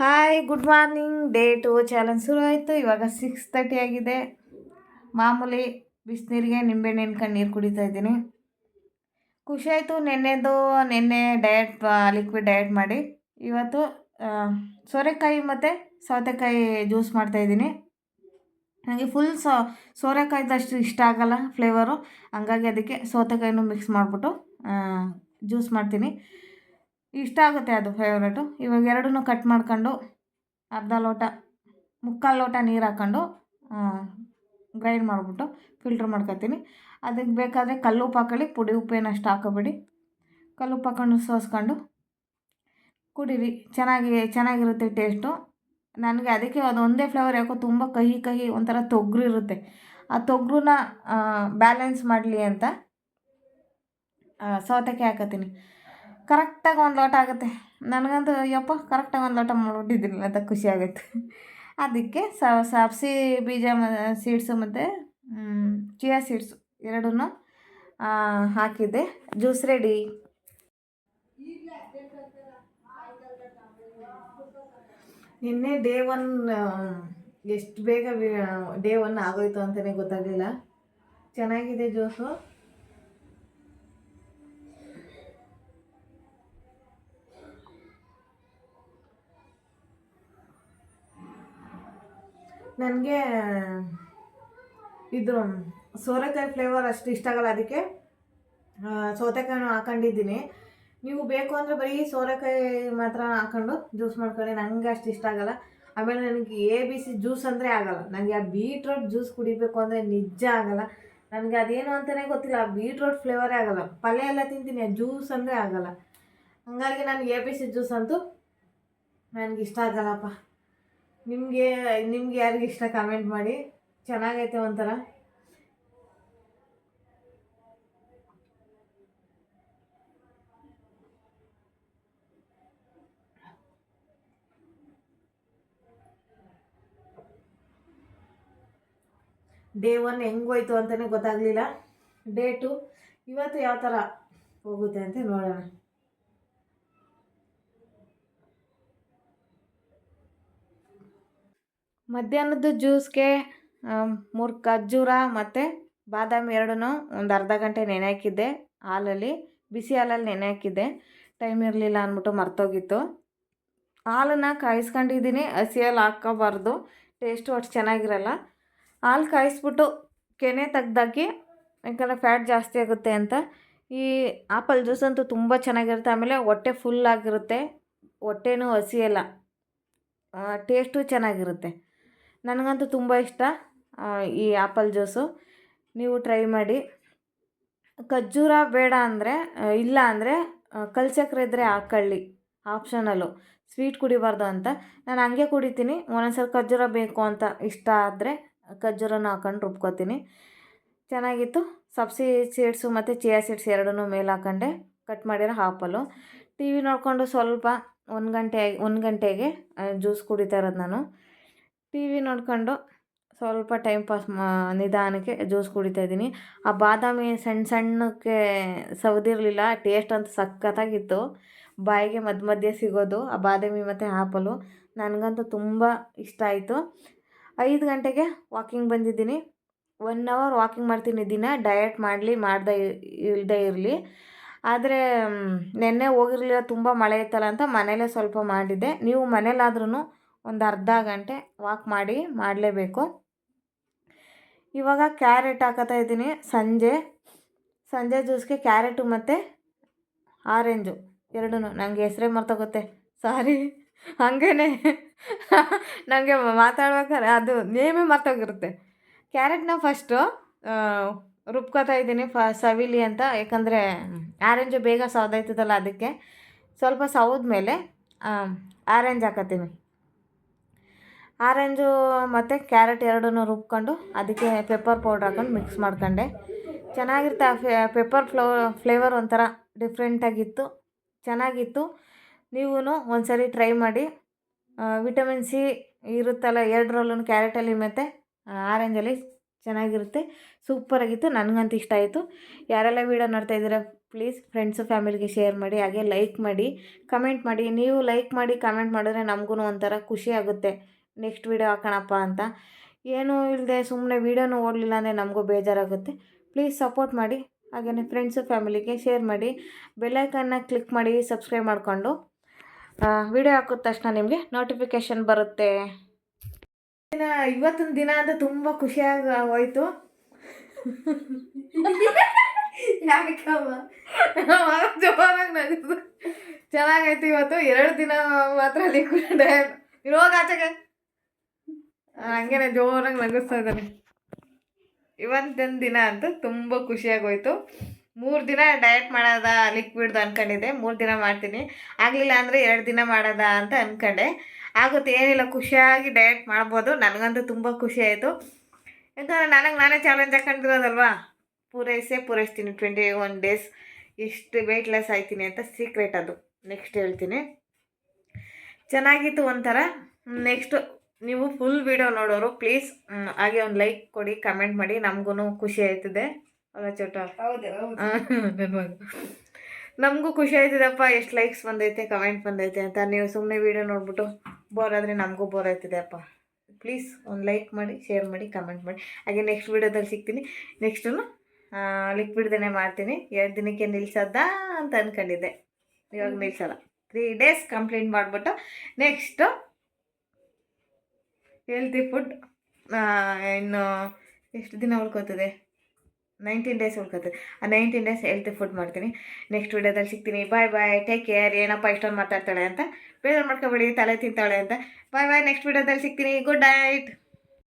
Hi good morning day two challenge ಶುರು ಆಯಿತು. ಇವಾಗ ಸಿಕ್ಸ್ ತರ್ಟಿ ಆಗಿದೆ. ಮಾಮೂಲಿ ಬಿಸಿನೀರಿಗೆ ನಿಂಬೆಹಣ್ಣು ಹಿಂಡ್ಕೊಂಡು ನೀರು ಕುಡಿತಾ ಇದ್ದೀನಿ. ಖುಷಿಯಾಯಿತು ನೆನ್ನೆದು ನೆನ್ನೆ ಡಯಟ್ ಲಿಕ್ವಿಡ್ ಡಯಟ್ ಮಾಡಿ. ಇವತ್ತು ಸೋರೆಕಾಯಿ ಮತ್ತು ಸೌತೆಕಾಯಿ ಜ್ಯೂಸ್ ಮಾಡ್ತಾಯಿದ್ದೀನಿ ನನಗೆ ಫುಲ್ ಸೋ, ಸೋರೆಕಾಯ್ದಷ್ಟು ಇಷ್ಟ ಆಗಲ್ಲ ಫ್ಲೇವರು ಹಂಗಾಗಿ ಅದಕ್ಕೆ ಸೌತೆಕಾಯಿನೂ ಮಿಕ್ಸ್ ಮಾಡಿಬಿಟ್ಟು ಜ್ಯೂಸ್ ಮಾಡ್ತೀನಿ. ಇಷ್ಟ ಆಗುತ್ತೆ ಅದು ಫೇವ್ರೇಟು ಇವಾಗ ಎರಡನ್ನೂ ಕಟ್ ಮಾಡ್ಕೊಂಡು ಅರ್ಧ ಲೋಟ, ಮುಕ್ಕಾಲು ಲೋಟ ನೀರು ಹಾಕ್ಕೊಂಡು ಗ್ರೈಂಡ್ ಮಾಡಿಬಿಟ್ಟು ಫಿಲ್ಟ್ರ್ ಮಾಡ್ಕೊತೀನಿ. ಅದಕ್ಕೆ ಬೇಕಾದರೆ ಕಲ್ಲುಪ್ಪು ಹಾಕೊಳ್ಳಿ ಪುಡಿ ಉಪ್ಪು ಅಷ್ಟು ಹಾಕೋಬೇಡಿ. ಕಲ್ಲುಪ್ಪು ಹಾಕೊಂಡು ಸೋಸ್ಕೊಂಡು ಕುಡೀರಿ. ಚೆನ್ನಾಗಿ, ಚೆನ್ನಾಗಿರುತ್ತೆ ಟೇಸ್ಟು ನನಗೆ ಅದಕ್ಕೆ ಅದು ಒಂದೇ ಫ್ಲೇವರ್ ಯಾಕೋ ತುಂಬ ಕಹಿ ಕಹಿ ಒಂಥರ ತೊಗರು ಇರುತ್ತೆ. ಆ ತೊಗರನ್ನ ಬ್ಯಾಲೆನ್ಸ್ ಮಾಡಲಿ ಅಂತ ಸೌತೆಕಾಯಿ ಹಾಕತ್ತೀನಿ ಕರೆಕ್ಟಾಗಿ ಒಂದು ಲೋಟ ಆಗುತ್ತೆ. ನನಗಂತೂ ಯಪ್ಪ ಕರೆಕ್ಟಾಗಿ ಒಂದು ಲೋಟ ಮಾಡಿಬಿಟ್ಟಿದ್ದೀನಿ ಅಂತ ಖುಷಿ ಆಗುತ್ತೆ. ಅದಕ್ಕೆ ಸಾಪ್ಸಿ ಬೀಜ ಮ, ಸೀಡ್ಸು ಮತ್ತು ಚಿಯಾ ಸೀಡ್ಸು ಎರಡೂ ಹಾಕಿದ್ದೆ. Juice ready. ನಿನ್ನೆ ಡೇ ಒನ್, ಎಷ್ಟು ಬೇಗ ಡೇ ಒನ್ ಆಗೋಯ್ತು ಅಂತಲೇ ಗೊತ್ತಾಗಲಿಲ್ಲ. ಚೆನ್ನಾಗಿದೆ ಜ್ಯೂಸು. ನನಗೆ ಇದು ಸೋರೆಕಾಯಿ ಫ್ಲೇವರ್ ಅಷ್ಟು ಇಷ್ಟ ಆಗಲ್ಲ ಅದಕ್ಕೆ. ಆ, ಸೌತೆಕಾಯಿನೂ ಹಾಕೊಂಡಿದ್ದೀನಿ. ನೀವು ಬೇಕು ಅಂದರೆ ಬರೀ ಸೋರೆಕಾಯಿ ಮಾತ್ರ ಹಾಕೊಂಡು ಜ್ಯೂಸ್ ಮಾಡ್ಕೊಳ್ಳಿ. ನನಗೆ ಅಷ್ಟು ಇಷ್ಟ ಆಗಲ್ಲ. ಆಮೇಲೆ ನನಗೆ ಎ ಬಿ ಸಿ ಜ್ಯೂಸ್ ಅಂದರೆ ಆಗಲ್ಲ. ನನಗೆ ಆ ಬೀಟ್ರೋಟ್ ಜ್ಯೂಸ್ ಕುಡಿಬೇಕು ಅಂದರೆ ನಿಜ ಆಗಲ್ಲ. ನನಗೆ ಅದೇನು ಅಂತಲೇ ಗೊತ್ತಿಲ್ಲ. ಆ ಬೀಟ್ರೋಟ್ ಫ್ಲೇವರೇ ಆಗಲ್ಲ. ಪಲ್ಯ ಎಲ್ಲ ತಿಂತೀನಿ. ಜ್ಯೂಸ್ ಅಂದರೆ ಆಗಲ್ಲ. ಹಾಗಾಗಿ ನನಗೆ ಎ ಬಿ ಸಿ ಜ್ಯೂಸ್ ಅಂತೂ ನನಗೆ ಇಷ್ಟ ಆಗಲ್ಲಪ್ಪ. ನಿಮಗೆ, ನಿಮ್ಗೆ ಯಾರಿಗೆ ಇಷ್ಟ ಕಮೆಂಟ್ ಮಾಡಿ. ಚೆನ್ನಾಗೈತೆ ಒಂಥರ. ಡೇ ಒನ್ ಹೆಂಗೋಯ್ತು ಅಂತಲೇ ಗೊತ್ತಾಗಲಿಲ್ಲ. ಡೇ ಟು ಇವತ್ತು ಯಾವ ಥರ ಹೋಗುತ್ತೆ ಅಂತ ನೋಡೋಣ. ಮಧ್ಯಾಹ್ನದ ಜ್ಯೂಸ್ಗೆ ಮೂರು ಖರ್ಜೂರ ಮತ್ತು ಬಾದಾಮಿ ಎರಡೂ ಒಂದು ಅರ್ಧ ಗಂಟೆ ನೆನೆ ಹಾಕಿದ್ದೆ. ಹಾಲಲ್ಲಿ, ಬಿಸಿ ಹಾಲಲ್ಲಿ ನೆನೆ ಹಾಕಿದ್ದೆ. ಟೈಮ್ ಇರಲಿಲ್ಲ ಅಂದ್ಬಿಟ್ಟು ಮರ್ತೋಗಿತ್ತು. ಹಾಲನ್ನು ಕಾಯಿಸ್ಕೊಂಡಿದ್ದೀನಿ, ಹಸಿ ಹಾಲು ಹಾಕ್ಕೋಬಾರ್ದು. ಟೇಸ್ಟು ಅಷ್ಟು ಚೆನ್ನಾಗಿರಲ್ಲ. ಹಾಲು ಕಾಯಿಸ್ಬಿಟ್ಟು ಕೆನೆ ತೆಗ್ದಾಕಿ, ಯಾಕಂದರೆ ಫ್ಯಾಟ್ ಜಾಸ್ತಿ ಆಗುತ್ತೆ ಅಂತ. ಈ ಆಪಲ್ ಜ್ಯೂಸ್ ಅಂತೂ ತುಂಬ ಚೆನ್ನಾಗಿರುತ್ತೆ. ಆಮೇಲೆ ಹೊಟ್ಟೆ ಫುಲ್ ಆಗಿರುತ್ತೆ. ಹೊಟ್ಟೆನೂ ಹಸಿಯಲ್ಲ ಟೇಸ್ಟು ಚೆನ್ನಾಗಿರುತ್ತೆ. ನನಗಂತೂ ತುಂಬ ಇಷ್ಟ ಈ ಆ್ಯಪಲ್ ಜ್ಯೂಸು. ನೀವು ಟ್ರೈ ಮಾಡಿ. ಖರ್ಜೂರ ಬೇಡ ಅಂದರೆ ಇಲ್ಲ ಅಂದರೆ ಕಲ್ಸಕ್ರೆ ಇದ್ದರೆ ಹಾಕೊಳ್ಳಿ ಆಪ್ಷನಲ್ಲು. ಸ್ವೀಟ್ ಕುಡಿಬಾರ್ದು ಅಂತ. ನಾನು ಹಂಗೆ ಕುಡಿತೀನಿ. ಒಂದೊಂದ್ಸಲ ಖರ್ಜೂರ ಬೇಕು ಅಂತ ಇಷ್ಟ ಆದರೆ ಖರ್ಜೂರನ ಹಾಕೊಂಡು ರುಬ್ಕೋತೀನಿ. ಚೆನ್ನಾಗಿತ್ತು. ಸಬ್ಸಿ ಸೀಡ್ಸು ಮತ್ತು ಚಿಯಾ ಸೀಡ್ಸ್ ಎರಡನ್ನೂ ಮೇಲೆ ಹಾಕೊಂಡೆ. ಕಟ್ ಮಾಡಿರೋ ಹಾಪಲು ಟಿ ವಿ ನೋಡಿಕೊಂಡು ಸ್ವಲ್ಪ ಒಂದು ಗಂಟೆ ಒಂದು ಗಂಟೆಗೆ ಜ್ಯೂಸ್ ಕುಡಿತಾ ಇರೋದು ನಾನು. ಟಿ ವಿ ನೋಡ್ಕೊಂಡು ಸ್ವಲ್ಪ ಟೈಮ್ ಪಾಸ್ ಮಾ, ನಿಧಾನಕ್ಕೆ ಜ್ಯೂಸ್ ಕುಡಿತಾ ಇದ್ದೀನಿ. ಆ ಬಾದಾಮಿ ಸಣ್ಣ ಸಣ್ಣಕ್ಕೆ ಸವದಿರಲಿಲ್ಲ ಟೇಸ್ಟ್ ಅಂತ ಸಖತ್ತಾಗಿತ್ತು. ಬಾಯಿಗೆ ಮಧ್ಯ ಮಧ್ಯೆ ಸಿಗೋದು, ಆ ಬಾದಾಮಿ ಮತ್ತು ಆಪಲು ನನಗಂತೂ ತುಂಬ ಇಷ್ಟ ಆಯಿತು. ಐದು ಗಂಟೆಗೆ ವಾಕಿಂಗ್ ಬಂದಿದ್ದೀನಿ. ಒನ್ ಅವರ್ ವಾಕಿಂಗ್ ಮಾಡ್ತೀನಿ ದಿನ ಡಯಟ್ ಮಾಡಲಿ, ಮಾಡ್ದೆ ಇಲ್ಲದೆ ಇರಲಿ. ಆದರೆ ನಿನ್ನೆ ಹೋಗಿರಲಿಲ್ಲ, ತುಂಬ ಮಳೆ ಇತ್ತಲ್ಲ ಅಂತ ಮನೇಲೇ ಸ್ವಲ್ಪ ಮಾಡಿದ್ದೆ. ನೀವು ಮನೇಲಾದ್ರೂ ಒಂದು ಅರ್ಧ ಗಂಟೆ ವಾಕ್ ಮಾಡಿ ಮಾಡಲೇಬೇಕು. ಇವಾಗ ಕ್ಯಾರೆಟ್ ಹಾಕತಾ ಇದ್ದೀನಿ ಸಂಜೆ. ಸಂಜೆ ಜ್ಯೂಸ್ಗೆ ಕ್ಯಾರೆಟು ಮತ್ತು ಆರೆಂಜು ಎರಡೂ ನನಗೆ ಹೆಸ್ರೇ ಮರ್ತೋಗುತ್ತೆ. ಸಾರಿ ಹಾಗೇನೆ. ನನಗೆ ಮಾತಾಡ್ಬೇಕಾದ್ರೆ ಅದು ನೇಮೇ ಮರ್ತೋಗಿರುತ್ತೆ. ಕ್ಯಾರೆಟ್ನ ಫಸ್ಟು ರುಬ್ಕೋತಾ ಇದ್ದೀನಿ ಫ, ಸವಿಲಿ ಅಂತ. ಯಾಕಂದರೆ ಆರೆಂಜು ಬೇಗ ಸೌದಾಯ್ತದಲ್ಲ ಅದಕ್ಕೆ. ಸ್ವಲ್ಪ ಸೌದ ಮೇಲೆ ಆರೆಂಜ್ ಹಾಕತ್ತೀನಿ. ಆರೆಂಜು ಮತ್ತು ಕ್ಯಾರೆಟ್ ಎರಡನ್ನೂ ರುಬ್ಕೊಂಡು ಅದಕ್ಕೆ ಪೆಪ್ಪರ್ ಪೌಡ್ರ್ ಹಾಕೊಂಡು ಮಿಕ್ಸ್ ಮಾಡ್ಕೊಂಡೆ. ಫೆ ಪೆಪ್ಪರ್ ಫ್ಲೋ ಫ್ಲೇವರ್ ಒಂಥರ ಡಿಫ್ರೆಂಟಾಗಿತ್ತು ಚೆನ್ನಾಗಿತ್ತು. ನೀವೂ ಒಂದು ಸರಿ ಟ್ರೈ ಮಾಡಿ ವಿಟಮಿನ್ ಸಿ ಇರುತ್ತಲ್ಲ ಎರಡರಲ್ಲೂ ಕ್ಯಾರೆಟಲ್ಲಿ ಮತ್ತು ಆರೆಂಜಲ್ಲಿ ಚೆನ್ನಾಗಿರುತ್ತೆ. ಸೂಪರಾಗಿತ್ತು ನನಗಂತೂ ಇಷ್ಟ ಆಯಿತು. ಯಾರೆಲ್ಲ ವೀಡಿಯೋ ನೋಡ್ತಾ ಇದ್ದೀರಾ ಪ್ಲೀಸ್ ಫ್ರೆಂಡ್ಸು ಫ್ಯಾಮಿಲಿಗೆ ಶೇರ್ ಮಾಡಿ, ಹಾಗೆ ಲೈಕ್ ಮಾಡಿ ಕಮೆಂಟ್ ಮಾಡಿ. ನೀವು ಲೈಕ್ ಮಾಡಿ ಕಮೆಂಟ್ ಮಾಡಿದ್ರೆ ನಮಗೂ ಒಂಥರ ಖುಷಿ ಆಗುತ್ತೆ. ನೆಕ್ಸ್ಟ್ ವೀಡಿಯೋ ಹಾಕೋಣಪ್ಪ ಅಂತ. ಏನೂ ಇಲ್ಲದೆ ಸುಮ್ಮನೆ ವೀಡಿಯೋನೂ ಓಡಲಿಲ್ಲ ಅಂದರೆ ನಮಗೂ ಬೇಜಾರಾಗುತ್ತೆ. ಪ್ಲೀಸ್ ಸಪೋರ್ಟ್ ಮಾಡಿ ಹಾಗೆಯೇ ಫ್ರೆಂಡ್ಸು ಫ್ಯಾಮಿಲಿಗೆ ಶೇರ್ ಮಾಡಿ ಬೆಲ್ಲೈಕನ್ನ ಕ್ಲಿಕ್ ಮಾಡಿ ಸಬ್ಸ್ಕ್ರೈಬ್ ಮಾಡಿಕೊಂಡು. ವಿಡಿಯೋ ಹಾಕಿದ ತಕ್ಷಣ ನಿಮಗೆ ನೋಟಿಫಿಕೇಷನ್ ಬರುತ್ತೆ. ದಿನ ಇವತ್ತಿನ ದಿನ ಅಂತ ತುಂಬ ಖುಷಿಯಾಗಿ ಹೋಯ್ತು. ಚೆನ್ನಾಗೈತೆ ಇವತ್ತು. ಎರಡು ದಿನ ಮಾತ್ರ ಲಿಕ್ವಿಡ್ ಇರೋಗ ಆಚೆಗೆ ಹಂಗೇನೆ ಜೋರಾಗಿ ನಗಿಸ್ತಾ ಇದ್ದಾನೆ. ಇವತ್ತಿನ ದಿನ ಅಂತೂ ತುಂಬ ಖುಷಿಯಾಗೋಯ್ತು. ಮೂರು ದಿನ ಡಯಟ್ ಮಾಡೋದ ಲಿಕ್ವಿಡ್ದು ಅಂದ್ಕೊಂಡಿದ್ದೆ ಮೂರು ದಿನ ಮಾಡ್ತೀನಿ. ಆಗಲಿಲ್ಲ ಅಂದರೆ ಎರಡು ದಿನ ಮಾಡೋದ ಅಂತ ಅಂದ್ಕೊಂಡೆ ಆಗುತ್ತೆ, ಏನಿಲ್ಲ, ಖುಷಿಯಾಗಿ ಡಯಟ್ ಮಾಡ್ಬೋದು. ನನಗಂತೂ ತುಂಬ ಖುಷಿ ಆಯಿತು. ಯಾಕಂದರೆ ನನಗೆ ನಾನೇ ಚಾಲೆಂಜ್ ಹಾಕೊಂಡಿರೋದಲ್ವಾ? ಪೂರೈಸೇ ಪೂರೈಸ್ತೀನಿ. ಟ್ವೆಂಟಿ ಒನ್ ಡೇಸ್ ಎಷ್ಟು ವೆಯ್ಟ್ ಲೆಸ್ ಆಯ್ತೀನಿ ಅಂತ ಸೀಕ್ರೆಟ್ ಅದು. ನೆಕ್ಸ್ಟ್ ಹೇಳ್ತೀನಿ. ಚೆನ್ನಾಗಿತ್ತು ಒಂಥರ. ನೆಕ್ಸ್ಟು ನೀವು ಫುಲ್ ವಿಡಿಯೋ ನೋಡೋರು ಪ್ಲೀಸ್ ಹಾಗೆ ಒಂದು ಲೈಕ್ ಕೊಡಿ ಕಮೆಂಟ್ ಮಾಡಿ ನಮಗೂ ಖುಷಿ ಆಯ್ತದೆ. ಅಲ್ಲ ಚೋಟ? ನಮಗೂ ಖುಷಿ ಆಯ್ತದಪ್ಪ ಎಷ್ಟು ಲೈಕ್ಸ್ ಬಂದೈತೆ ಕಮೆಂಟ್ ಬಂದೈತೆ ಅಂತ. ನೀವು ಸುಮ್ಮನೆ ವಿಡಿಯೋ ನೋಡ್ಬಿಟ್ಟು ಬೋರ್ ಆದರೆ ನಮಗೂ ಬೋರ್ ಆಯ್ತದೆಪ್ಪ ಪ್ಲೀಸ್ ಒಂದು ಲೈಕ್ ಮಾಡಿ ಶೇರ್ ಮಾಡಿ ಕಮೆಂಟ್ ಮಾಡಿ. ಹಾಗೆ ನೆಕ್ಸ್ಟ್ ವೀಡಿಯೋದಲ್ಲಿ ಸಿಗ್ತೀನಿ. ನೆಕ್ಸ್ಟು ಲಿಕ್ವಿಡ್ದೇ ಮಾಡ್ತೀನಿ. ಎರಡು ದಿನಕ್ಕೆ ನಿಲ್ಸೋದಾ ಅಂತ ಅಂದ್ಕೊಂಡಿದ್ದೆ ಇವಾಗ ನಿಲ್ಸಲ್ಲ. ತ್ರೀ ಡೇಸ್ ಕಂಪ್ಲೀಟ್ ಮಾಡಿಬಿಟ್ಟು ನೆಕ್ಸ್ಟು ಹೆಲ್ತಿ ಫುಡ್ ಇನ್ನು ಎಷ್ಟು ದಿನ ಉಳ್ಕೋತದೆ? ನೈನ್ಟೀನ್ ಡೇಸ್ ಉಳ್ಕೋತದೆ. ಆ ನೈನ್ಟೀನ್ ಡೇಸ್ ಹೆಲ್ತಿ ಫುಡ್ ಮಾಡ್ತೀನಿ. ನೆಕ್ಸ್ಟ್ ವಿಡಿಯೋದಲ್ಲಿ ಸಿಗ್ತೀನಿ. ಬಾಯ್ ಬಾಯ್ ಟೇಕ್ ಕೇರ್ ಏನಪ್ಪ ಇಷ್ಟೊಂದು ಮಾತಾಡ್ತಾಳೆ ಅಂತ. ಬೇಜಾರು ಮಾಡ್ಕೊಬೇಡಿ. ತಲೆ ತಿಂತಾಳೆ ಅಂತ. ಬಾಯ್ ಬಾಯ್ ನೆಕ್ಸ್ಟ್ ವಿಡಿಯೋದಲ್ಲಿ ಸಿಗ್ತೀನಿ. Good night